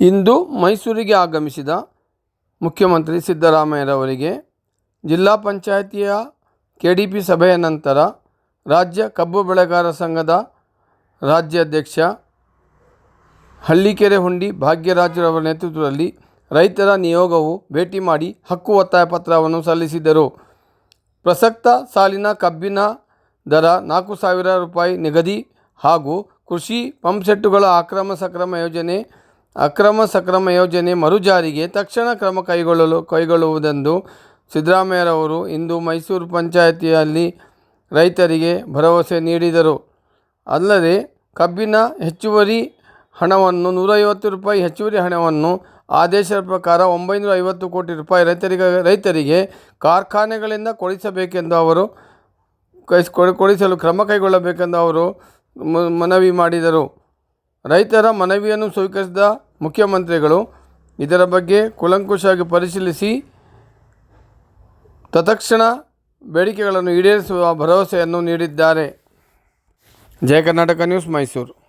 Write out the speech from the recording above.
ಇಂದು ಮೈಸೂರಿಗೆ ಆಗಮಿಸಿದ ಮುಖ್ಯಮಂತ್ರಿ ಸಿದ್ದರಾಮಯ್ಯರವರಿಗೆ ಜಿಲ್ಲಾ ಪಂಚಾಯಿತಿಯ ಪಿ ಸಭೆಯ ನಂತರ ರಾಜ್ಯ ಕಬ್ಬು ಬೆಳೆಗಾರರ ಸಂಘದ ರಾಜ್ಯಾಧ್ಯಕ್ಷ ಹಳ್ಳಿಕೆರೆ ಹುಂಡಿ ಭಾಗ್ಯರಾಜರವರ ನೇತೃತ್ವದಲ್ಲಿ ರೈತರ ನಿಯೋಗವು ಭೇಟಿ ಮಾಡಿ ಹಕ್ಕು ಒತ್ತಾಯ ಪತ್ರವನ್ನು ಸಲ್ಲಿಸಿದರು. ಪ್ರಸಕ್ತ ಸಾಲಿನ ಕಬ್ಬಿನ ದರ ನಾಲ್ಕು ಸಾವಿರ ರೂಪಾಯಿ ನಿಗದಿ ಹಾಗೂ ಕೃಷಿ ಪಂಪ್ಸೆಟ್ಟುಗಳ ಅಕ್ರಮ ಸಕ್ರಮ ಯೋಜನೆ ಅಕ್ರಮ ಸಕ್ರಮ ಯೋಜನೆ ಮರುಜಾರಿಗೆ ತಕ್ಷಣ ಕ್ರಮ ಕೈಗೊಳ್ಳಲು ಕೈಗೊಳ್ಳುವುದೆಂದು ಸಿದ್ದರಾಮಯ್ಯರವರು ಇಂದು ಮೈಸೂರು ಪಂಚಾಯಿತಿಯಲ್ಲಿ ರೈತರಿಗೆ ಭರವಸೆ ನೀಡಿದರು. ಅಲ್ಲದೆ, ಕಬ್ಬಿನ ಹೆಚ್ಚುವರಿ ಹಣವನ್ನು ನೂರೈವತ್ತು ರೂಪಾಯಿ ಹೆಚ್ಚುವರಿ ಹಣವನ್ನು ಆದೇಶದ ಪ್ರಕಾರ ಒಂಬೈನೂರ ಐವತ್ತು ಕೋಟಿ ರೂಪಾಯಿ ರೈತರಿಗೆ ಕಾರ್ಖಾನೆಗಳಿಂದ ಕೊಡಿಸಬೇಕೆಂದು ಅವರು ಕೊಡಿಸಲು ಕ್ರಮ ಕೈಗೊಳ್ಳಬೇಕೆಂದು ಅವರು ಮನವಿ ಮಾಡಿದರು. ರೈತರ ಮನವಿಯನ್ನು ಸ್ವೀಕರಿಸಿದ ಮುಖ್ಯಮಂತ್ರಿಗಳು ಇದರ ಬಗ್ಗೆ ಕೂಲಂಕುಷವಾಗಿ ಪರಿಶೀಲಿಸಿ ತತ್ಕ್ಷಣ ಬೇಡಿಕೆಗಳನ್ನು ಈಡೇರಿಸುವ ಭರವಸೆಯನ್ನು ನೀಡಿದ್ದಾರೆ. ಜಯ ಕರ್ನಾಟಕ ನ್ಯೂಸ್, ಮೈಸೂರು